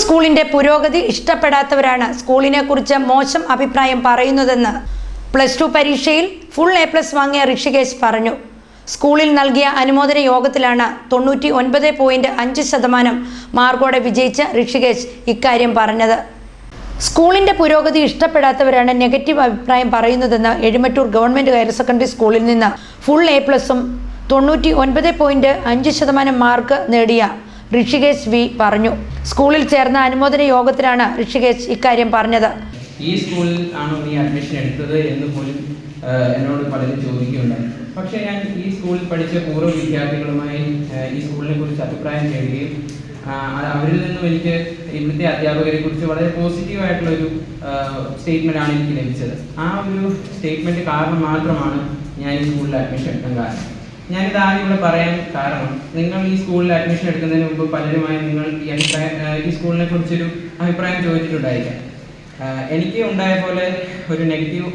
സ്കൂളിന്റെ പുരോഗതി ഇഷ്ടപ്പെടാത്തവരാണ് സ്കൂളിനെ കുറിച്ച് മോശം അഭിപ്രായം പറയുന്നതെന്ന്. പ്ലസ് ടു പരീക്ഷയിൽ ഫുൾ എ പ്ലസ് വാങ്ങിയ ഋഷികേശ് പറഞ്ഞു. സ്കൂളിൽ നൽകിയ അനുമോദന യോഗത്തിലാണ് തൊണ്ണൂറ്റി ഒൻപത് പോയിന്റ് അഞ്ച് ശതമാനം മാർക്കോടെ വിജയിച്ച ഋഷികേശ് ഇക്കാര്യം പറഞ്ഞത്. സ്കൂളിന്റെ പുരോഗതി ഇഷ്ടപ്പെടാത്തവരാണ് നെഗറ്റീവ് അഭിപ്രായം പറയുന്നതെന്ന് എഴുമറ്റൂർ ഗവൺമെന്റ് ഹയർ സെക്കൻഡറി സ്കൂളിൽ നിന്ന് ഫുൾ എ പ്ലസും തൊണ്ണൂറ്റി ഒൻപത് പോയിന്റ് അഞ്ച് ശതമാനം മാർക്ക് നേടിയ ഋഷികേശ് വി പറഞ്ഞു. സ്കൂളിൽ ചേർന്ന അനുമോദന യോഗത്തിലാണ് ഋഷികേശ് ഇക്കാര്യം പറഞ്ഞത്. ഈ സ്കൂളിൽ ആണോ നീ അഡ്മിഷൻ എടുത്തത് എന്ന് പോലും എന്നോട് പലരും ചോദിക്കുകയുണ്ടായി പക്ഷേ ഞാൻ ഈ സ്കൂളിൽ പഠിച്ച പൂർവ വിദ്യാർത്ഥികളുമായി ഈ സ്കൂളിനെ കുറിച്ച് അഭിപ്രായം തേടുകയും അവരിൽ നിന്നും എനിക്ക് ഇവിടുത്തെ അധ്യാപകരെ കുറിച്ച് വളരെ പോസിറ്റീവ് ആയിട്ടുള്ള ഒരു സ്റ്റേറ്റ്മെന്റ് ആണ് എനിക്ക് ലഭിച്ചത്. ആ ഒരു സ്റ്റേറ്റ്മെന്റ് കാരണം മാത്രമാണ് ഞാൻ ഈ സ്കൂളിൽ അഡ്മിഷൻ എടുക്കാൻ കാരണം. ഞാനിത് ആദ്യം ഇവിടെ പറയാൻ കാരണം നിങ്ങൾ ഈ സ്കൂളിൽ അഡ്മിഷൻ എടുക്കുന്നതിന് മുമ്പ് പലരുമായി നിങ്ങൾ ഈ അഭിപ്രായം ഈ സ്കൂളിനെ കുറിച്ചൊരു അഭിപ്രായം ചോദിച്ചിട്ടുണ്ടായിരിക്കാം. എനിക്ക് ഉണ്ടായ പോലെ ഒരു നെഗറ്റീവ്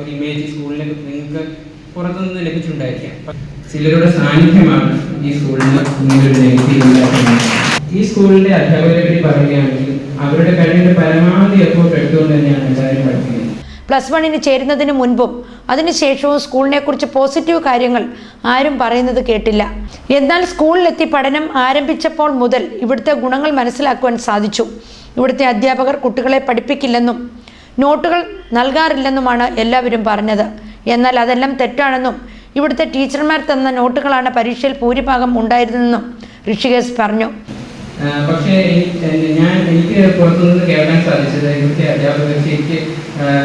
ഒരു ഇമേജ് സ്കൂളിനെ നിങ്ങൾക്ക് പുറത്തുനിന്ന് ലഭിച്ചിട്ടുണ്ടായിരിക്കാം. ചിലരുടെ സാന്നിധ്യമാണ് ഈ സ്കൂളിന് നെഗറ്റീവ് ഈ സ്കൂളിന്റെ അധ്യാപകരെ പറ്റി പറയുകയാണെങ്കിൽ അവരുടെ കഴിവിന്റെ പരമാവധി എഫോർട്ട് എടുത്തുകൊണ്ട് തന്നെയാണ് എല്ലാവരും പഠിക്കുന്നത്. പ്ലസ് വണ്ണിന് ചേരുന്നതിന് മുൻപും അതിനുശേഷവും സ്കൂളിനെ കുറിച്ച് പോസിറ്റീവ് കാര്യങ്ങൾ ആരും പറയുന്നത് കേട്ടില്ല. എന്നാൽ സ്കൂളിലെത്തി പഠനം ആരംഭിച്ചപ്പോൾ മുതൽ ഇവിടുത്തെ ഗുണങ്ങൾ മനസ്സിലാക്കുവാൻ സാധിച്ചു. ഇവിടുത്തെ അധ്യാപകർ കുട്ടികളെ പഠിപ്പിക്കില്ലെന്നും നോട്ടുകൾ നൽകാറില്ലെന്നുമാണ് എല്ലാവരും പറഞ്ഞത്. എന്നാൽ അതെല്ലാം തെറ്റാണെന്നും ഇവിടുത്തെ ടീച്ചർമാർ തന്ന നോട്ടുകളാണ് പരീക്ഷയിൽ ഭൂരിഭാഗം ഉണ്ടായിരുന്നെന്നും ഋഷികേശ് പറഞ്ഞു. പക്ഷേ ഞാൻ എനിക്ക് പുറത്തുനിന്ന് കേൾക്കാൻ സാധിച്ചത് ഇവിടുത്തെ അധ്യാപകർ ശരിക്ക്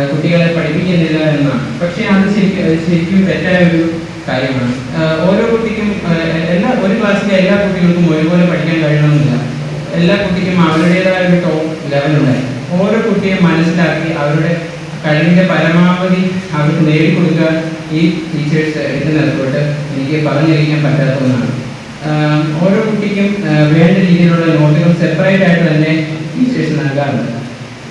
കുട്ടികളെ പഠിപ്പിക്കുന്നില്ല എന്നാണ്. പക്ഷേ അത് ശരിക്കും ശരിക്കും തെറ്റായ ഒരു കാര്യമാണ്. ഓരോ കുട്ടിക്കും എല്ലാ ഒരു ക്ലാസ്സിലെ എല്ലാ കുട്ടികൾക്കും ഒരുപോലെ പഠിക്കാൻ കഴിയണമെന്നില്ല. എല്ലാ കുട്ടിക്കും അവരുടേതായ ഒരു ടോപ്പ് ലെവലുണ്ടായി ഓരോ കുട്ടിയെ മനസ്സിലാക്കി അവരുടെ കഴിവിന്റെ പരമാവധി അവർക്ക് നേടിക്കൊടുക്കുക ഈ ടീച്ചേഴ്സ് എടുക്കുന്ന എഫേർട്ട് എനിക്ക് പറഞ്ഞറിയിക്കാൻ പറ്റാത്ത ഒന്നാണ്. ഓരോ കുട്ടിക്കും വേണ്ട രീതിയിലുള്ള നോട്ടുകൾ സെപ്പറേറ്റ് ആയിട്ട് തന്നെ ടീച്ചേഴ്സ് നൽകാറുണ്ട്.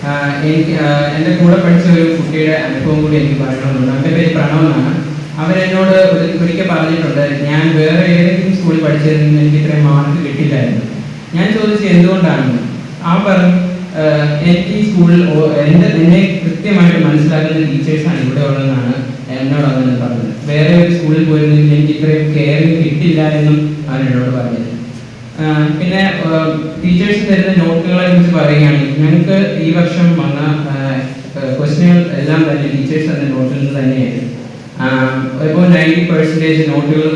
ആഹ് എനിക്ക് എന്റെ കൂടെ പഠിച്ച ഒരു കുട്ടിയുടെ അനുഭവം കൂടി എനിക്ക് പറയണമെന്നുണ്ട് അവന്റെ പേര് പ്രണവ് എന്നാണ്. അവരെന്നോട് ഒരു- ഒരിക്കൽ പറഞ്ഞിട്ടുണ്ട് ഞാൻ വേറെ ഏതെങ്കിലും സ്കൂളിൽ പഠിച്ചതിൽ എനിക്ക് ഇത്രയും മാർക്ക് കിട്ടില്ലായിരുന്നു. ഞാൻ ചോദിച്ചു എന്തുകൊണ്ടാണെന്ന് ആ പറഞ്ഞു "ആഹ് എനിക്ക് ഈ സ്കൂളിൽ എന്റെ എന്നെ കൃത്യമായിട്ട് മനസ്സിലാക്കുന്ന ടീച്ചേഴ്സാണ് ഇവിടെ ഉള്ളതെന്നാണ് എന്നോട് അങ്ങനെ പറഞ്ഞത്. വേറെ ഒരു സ്കൂളിൽ പോയിരുന്നെങ്കിൽ എനിക്ക് ഇത്രയും കെയറിങ് കിട്ടില്ല എന്നും അവൻ എന്നോട് പറഞ്ഞത് പിന്നെ ടീച്ചേഴ്സ് തരുന്ന നോട്ടുകളെ കുറിച്ച് പറയുകയാണെങ്കിൽ ഞങ്ങൾക്ക് ഈ വർഷം വന്ന ക്വസ്റ്റ്യനുകൾ എല്ലാം തന്നെ ടീച്ചേഴ്സ് തന്ന നോട്ടിൽ നിന്ന് തന്നെയായിരുന്നു ഇപ്പോൾ നയന്റി പെർസെന്റേജ് നോട്ടുകൾ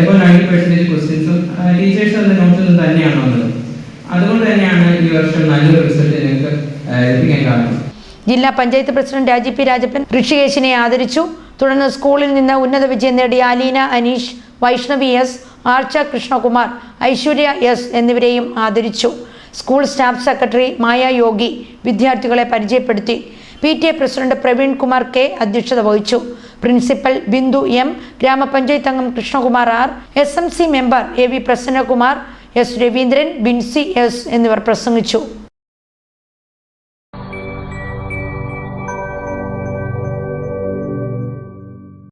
ഇപ്പോൾ നയന്റി പെർസെന്റേജ് ക്വസ്റ്റ്യൻസും ടീച്ചേഴ്സ് തന്ന നോട്ടിൽ നിന്ന് തന്നെയാണ് വന്നത്. അതുകൊണ്ട് തന്നെയാണ് ഈ വർഷം നല്ലൊരു റിസൾട്ട് ഞങ്ങൾക്ക് ലഭിക്കാൻ കാരണം. ജില്ലാ പഞ്ചായത്ത് പ്രസിഡന്റ് രാജി പി രാജപ്പൻ ഋഷികേശിനെ ആദരിച്ചു. തുടർന്ന് സ്കൂളിൽ നിന്ന് ഉന്നത വിജയം നേടിയ അലീന അനീഷ് വൈഷ്ണവി എസ് ആർച്ച കൃഷ്ണകുമാർ ഐശ്വര്യ എസ് എന്നിവരെയും ആദരിച്ചു. School staff secretary Maya Yogi വിദ്യാർത്ഥികളെ പരിചയപ്പെടുത്തി. P T A president Praveen Kumar K അധ്യക്ഷത വഹിച്ചു. പ്രിൻസിപ്പൽ ബിന്ദു എം ഗ്രാമപഞ്ചായത്ത് അംഗം Krishnakumar R S M C member A V Prasannakumar S Raveendran Binsi S എന്നിവർ പ്രസംഗിച്ചു.